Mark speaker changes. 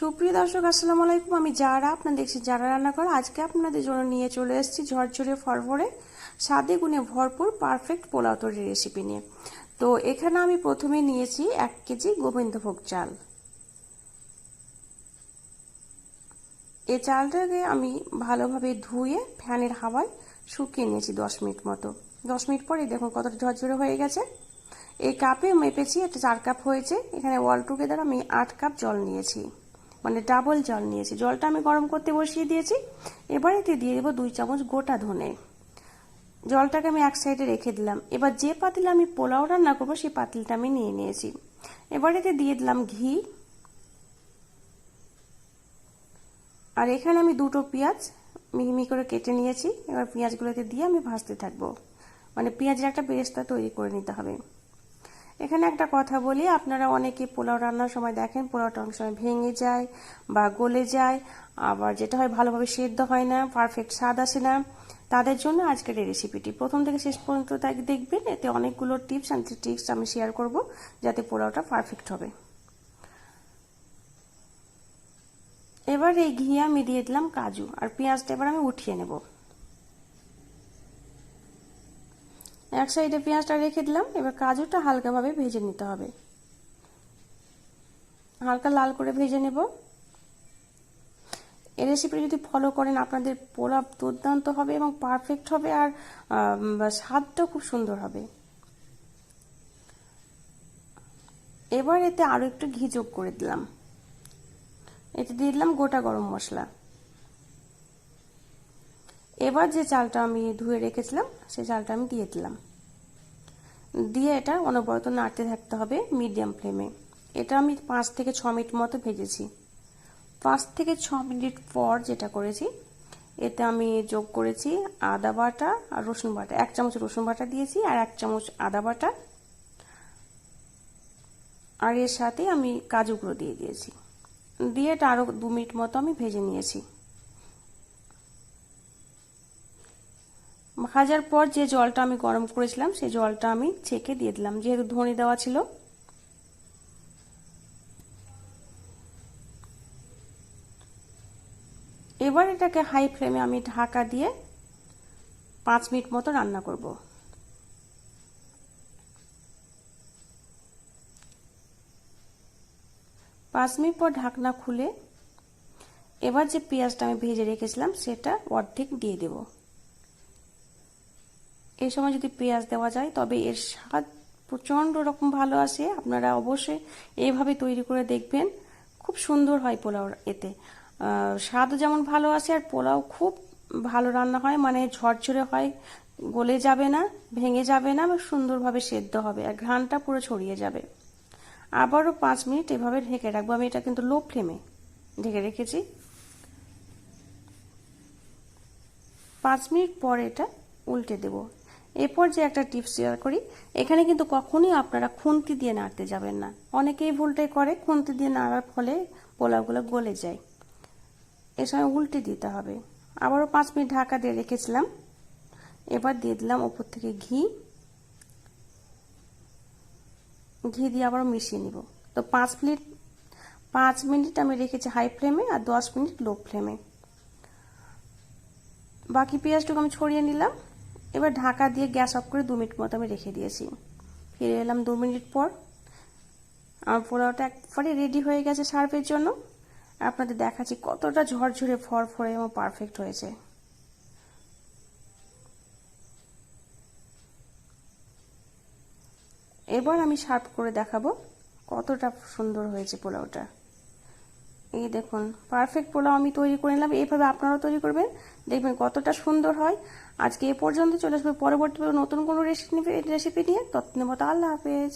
Speaker 1: সুপ্রিয় দর্শক, আসসালামু আলাইকুম। আমি যারা আপনার দেখছি যারা রান্না করে আজকে আপনাদের জন্য নিয়ে চলে এসেছি ঝরঝরে ফরফরে, স্বাদে গুণে ভরপুর পারফেক্ট পোলাও তৈরির রেসিপি নিয়ে। তো এখানে আমি প্রথমে নিয়েছি এক কেজি গোবিন্দভোগ চাল। এই চালটাকে আমি ভালোভাবে ধুয়ে ফ্যানের হাওয়ায় শুকিয়ে নিয়েছি দশ মিনিট মতো। দশ মিনিট পরে দেখুন কতটা ঝরঝরে হয়ে গেছে। এই কাপে মেপেছি, এটা চার কাপ হয়েছে। এখানে অল টুগেদার আমি আট কাপ জল নিয়েছি। মানে ডাবল জল নিয়েছি। জলটা আমি গরম করতে বসিয়ে দিয়েছি। এবার এতে দিয়ে দেবো দুই চামচ গোটা ধনে। জলটাকে আমি এক সাইডে রেখে দিলাম। এবার যে পাতিলে আমি পোলাও রান্না করব, সেই পাতিলটা আমি নিয়ে নিয়েছি। এবার এতে দিয়ে দিলাম ঘি। আর এখানে আমি দুটো পেঁয়াজ মিহি করে কেটে নিয়েছি। এবার পেঁয়াজগুলোতে দিয়ে আমি ভাজতে থাকব। মানে পেঁয়াজের একটা বেরেস্তা তৈরি করে নিতে হবে। এখানে একটা কথা বলি, আপনারা অনেকে পোলাও রান্নার সময় দেখেন, পোলাওটা অনেক সময় ভেঙে যায় বা গলে যায়, আবার যেটা হয় ভালোভাবে সেদ্ধ হয় না পারফেক্ট স্বাদ আসে না। তাদের জন্য আজকের এই রেসিপিটি প্রথম থেকে শেষ পর্যন্ত দেখবেন, এতে অনেকগুলো টিপস অ্যান্ড ট্রিক্স আমি শেয়ার করব যাতে পোলাওটা পারফেক্ট হবে। এবার এই ঘি আমি দিয়ে দিলাম কাজু, আর পেঁয়াজটা এবার আমি উঠিয়ে নেব। এক সাইডে পেঁয়াজটা রেখে দিলাম, এবার কাজুটা হালকাভাবে ভেজে নিতে হবে। হালকা লাল করে ভেজে নেব। এই রেসিপিটা যদি ফলো করেন, আপনাদের পোলাও দুর্দান্ত হবে এবং পারফেক্ট হবে আর স্বাদটাও খুব সুন্দর হবে। এবার এতে আরও একটু ঘি যোগ করে দিলাম। এতে দিয়ে দিলাম গোটা গরম মশলা। এবার যে চালটা আমি ধুয়ে রেখেছিলাম সেই চালটা আমি দিয়ে দিলাম। দিয়ে এটা অনবরত নাড়তে থাকতে হবে মিডিয়াম ফ্লেমে। এটা আমি পাঁচ থেকে ছ মিনিট মতো ভেজেছি। পাঁচ থেকে ছ মিনিট পর যেটা করেছি, এতে আমি যোগ করেছি আদা বাটা আর রসুন বাটা। এক চামচ রসুন বাটা দিয়েছি আর এক চামচ আদা বাটা। আর এর সাথে আমি কাজুগুলো দিয়ে দিয়েছি। দিয়ে এটা আরও দু মিনিট মতো আমি ভেজে নিয়েছি। ভাজার পর যে জলটা আমি গরম করেছিলাম, সেই জলটা আমি ছেঁকে দিয়ে দিলাম। যেহেতু ধনে দেওয়া ছিল। এবার এটাকে হাই ফ্লেমে আমি ঢাকা দিয়ে পাঁচ মিনিট মতো রান্না করব। পাঁচ মিনিট পর ঢাকনা খুলে এবার যে পেঁয়াজটা আমি ভেজে রেখেছিলাম, সেটা অর্ধেক দিয়ে দেব। এই সময় যদি পেঁয়াজ দেওয়া যায়, তবে এর স্বাদ প্রচণ্ড রকম ভালো আসে। আপনারা অবশ্যই এইভাবে তৈরি করে দেখবেন। খুব সুন্দর হয় পোলাও এতে। স্বাদও যেমন ভালো আসে আর পোলাও খুব ভালো রান্না হয় মানে ঝরঝরে হয়, গলে যাবে না, ভেঙে যাবে না সুন্দরভাবে সেদ্ধ হবে আর ঘ্রাণটা পুরো ছড়িয়ে যাবে। আবারও পাঁচ মিনিট এভাবে ঢেকে রাখব। আমি এটা কিন্তু লো ফ্লেমে ঢেকে রেখেছি। পাঁচ মিনিট পর এটা উল্টে দেব। এরপর যে একটা টিপস শেয়ার করি, এখানে কিন্তু কখনোই আপনারা খুন্তি দিয়ে নাড়তে যাবেন না। অনেকেই ভুলটাই করে, খুন্তি দিয়ে নাড়ার ফলে পোলাওগুলো গলে যায়। এ সময় উল্টে দিতে হবে। আবারও পাঁচ মিনিট ঢাকা দিয়ে রেখেছিলাম। এবার দিয়ে দিলাম ওপর থেকে ঘি। ঘি দিয়ে আবারও মিশিয়ে নিব। তো পাঁচ মিনিট পাঁচ মিনিট আমি রেখেছি হাই ফ্লেমে আর দশ মিনিট লো ফ্লেমে। বাকি পেঁয়াজটুকু আমি ছড়িয়ে নিলাম। এবার ঢাকা দিয়ে গ্যাস অফ করে দু মিনিট মতো আমি রেখে দিয়েছি। ফিরে এলাম দু মিনিট পর। আমার পোলাওটা একবারে রেডি হয়ে গেছে সার্ভের জন্য। আপনাদের দেখাচ্ছি কতটা ঝরঝরে ফরফরে এবং পারফেক্ট হয়েছে। এবার আমি সার্ভ করে দেখাবো কতটা সুন্দর হয়েছে পোলাওটা। এই দেখুন পারফেক্ট পোলাও আমি তৈরি করে নিলাম, এইভাবে আপনারাও তৈরি করবেন। দেখবেন কতটা সুন্দর হয়। আজকে এ পর্যন্ত চলে আসবে পরবর্তী নতুন কোনো রেসিপি রেসিপি নিয়ে। মতো আল্লাহ হাফেজ।